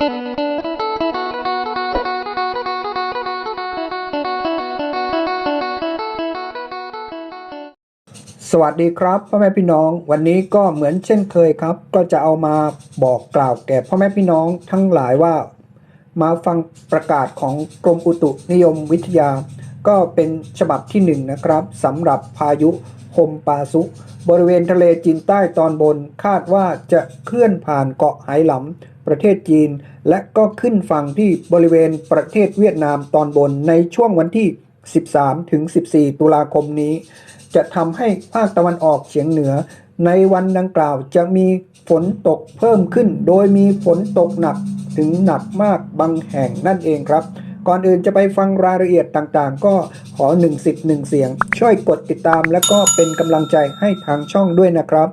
สวัสดีครับพ่อแม่พี่น้องวันนี้ก็เหมือนเช่นเคยครับ ก็จะเอามาบอกกล่าวแก่พ่อแม่พี่น้องทั้งหลายว่า มาฟังประกาศของกรมอุตุนิยมวิทยา ก็เป็นฉบับที่หนึ่งนะครับสำหรับพายุคมปาซุ บริเวณทะเลจีนใต้ตอนบนคาดว่าจะเคลื่อนผ่านเกาะไหหลำ ประเทศจีน และก็ขึ้นฝั่งที่บริเวณประเทศเวียดนามตอนบนในช่วงวันที่ 13 ถึง 14 ตุลาคมนี้ จะทำให้ภาคตะวันออกเฉียงเหนือ ในวันดังกล่าวจะมีฝนตกเพิ่มขึ้น โดยมีฝนตกหนักถึงหนักมากบางแห่งนั่นเองครับก่อนอื่นจะไปฟังรายละเอียดต่างๆ ก็ขอหนึ่งสิทธิ์หนึ่งเสียง ช่วยกดติดตามและก็เป็นกำลังใจให้ทางช่องด้วยนะครับ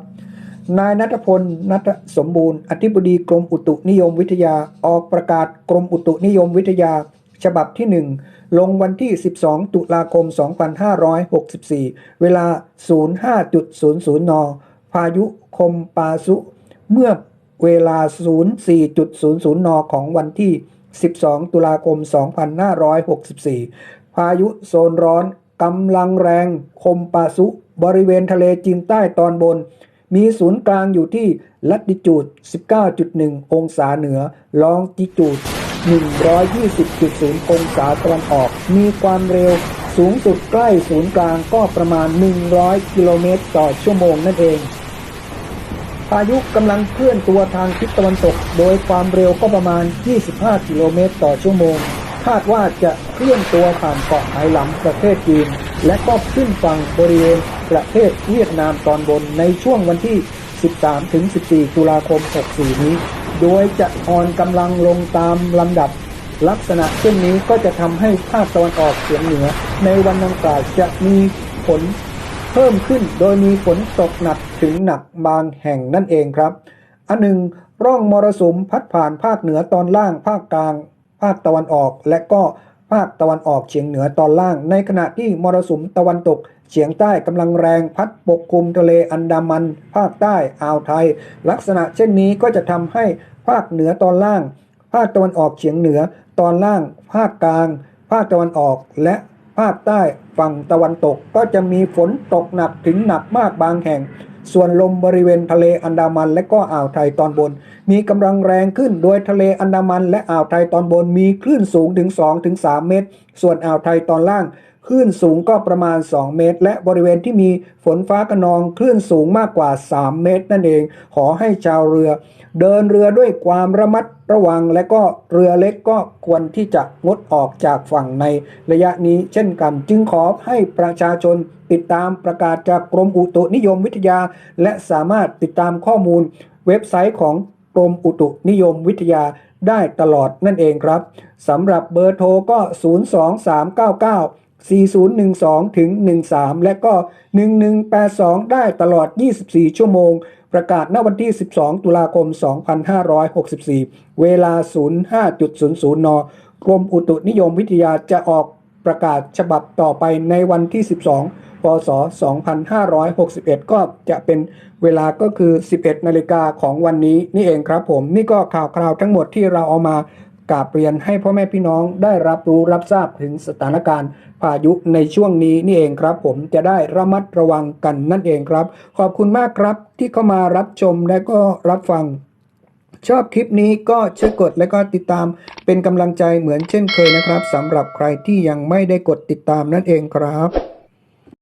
นายนัทพล นัทสมบูรณ์ อธิบดีกรมอุตุนิยมวิทยา ออกประกาศกรมอุตุนิยมวิทยา ฉบับที่ 1 ลงวันที่ 12 ตุลาคม 2564 เวลา 05.00 น พายุคมปาซุ เมื่อเวลา 04.00 น ของวันที่ 12 ตุลาคม 2564 พายุโซนร้อนกำลังแรง คมปาซุ บริเวณทะเลจีนใต้ตอนบน มีศูนย์กลางอยู่ที่ลัติจูด 19.1 องศาเหนือ ลองจิจูด 120.0 องศาตะวันออก มีความเร็วสูงสุดใกล้ศูนย์กลางก็ประมาณ 100 กิโลเมตรต่อชั่วโมงนั่นเอง พายุกำลังเคลื่อนตัวทางทิศตะวันตก โดยความเร็วก็ประมาณ 25 กิโลเมตรต่อชั่วโมง คาดว่าจะเคลื่อนตัวผ่านเกาะไหหลำประเทศจีน และก็ขึ้นฝั่งบริเวณ ประเทศเวียดนามตอนบนในช่วงวันที่ 13 ถึง 14 ตุลาคม 64 นี้ โดยจะอ่อนกำลังลงตามลำดับ ลักษณะเช่นนี้ก็จะทำให้ภาคตะวันออกเฉียงเหนือ ในวันดังกล่าวจะมีฝนเพิ่มขึ้นโดยมีฝนตกหนักถึงหนักบางแห่งนั่นเองครับ อันหนึ่งร่องมรสุมพัดผ่านภาคเหนือตอนล่างภาคกลาง ภาคตะวันออกและก็ ภาคตะวันออกเฉียงเหนือตอนล่าง ในขณะที่มรสุมตะวันตกเฉียงใต้กำลังแรงพัดปกคลุมทะเลอันดามัน ภาคใต้อ่าวไทย ลักษณะเช่นนี้ก็จะทำให้ภาคเหนือตอนล่าง ภาคตะวันออกเฉียงเหนือตอนล่าง ภาคกลาง ภาคตะวันออกและภาคใต้ฝั่งตะวันตกก็จะมีฝนตกหนักถึงหนักมากบางแห่ง ส่วนลมบริเวณทะเลอันดามันและก็อ่าวไทยตอนบน มีกำลังแรงขึ้น โดยทะเลอันดามันและอ่าวไทยตอนบนมีคลื่นสูงถึง 2-3 เมตร ส่วนอ่าวไทยตอนล่าง คลื่นสูงก็ประมาณ 2 เมตร และบริเวณที่มีฝนฟ้าขนองคลื่นสูงมากกว่า 3 เมตร นั่นเอง ขอให้ชาวเรือ เดินเรือด้วยความระมัดระวัง และก็เรือเล็กก็ควรที่จะงดออกจากฝั่งในระยะนี้ เช่นกัน จึงขอให้ประชาชนติดตามประกาศจากกรมอุตุนิยมวิทยา และสามารถติดตามข้อมูลเว็บไซต์ของกรมอุตุนิยมวิทยาได้ตลอดนั่นเองครับสำหรับเบอร์โทรก็ 02399 4012 ถึง 13 และก็ 1182 ได้ตลอด 24 ชั่วโมง ประกาศณวันที่ 12 ตุลาคม 2564 เวลา 05.00 น กรมอุตุนิยมวิทยาจะออกประกาศฉบับต่อไปในวันที่ 12 พศ 2561 ก็จะเป็นเวลาก็คือ 11 นาฬิกาของวันนี้นี่เองครับผม นี่ก็ข่าวคราวทั้งหมดที่เราเอามา กาบเรียนให้พ่อแม่พี่น้องได้รับรู้รับทราบถึงสถานการณ์พายุในช่วงนี้นี่เองครับ ผมจะได้ระมัดระวังกันนั่นเองครับ ขอบคุณมากครับที่เข้ามารับชมและก็รับฟัง ชอบคลิปนี้ก็ช่วยกดและก็ติดตามเป็นกำลังใจเหมือนเช่นเคยนะครับสำหรับใครที่ยังไม่ได้กดติดตามนั่นเองครับ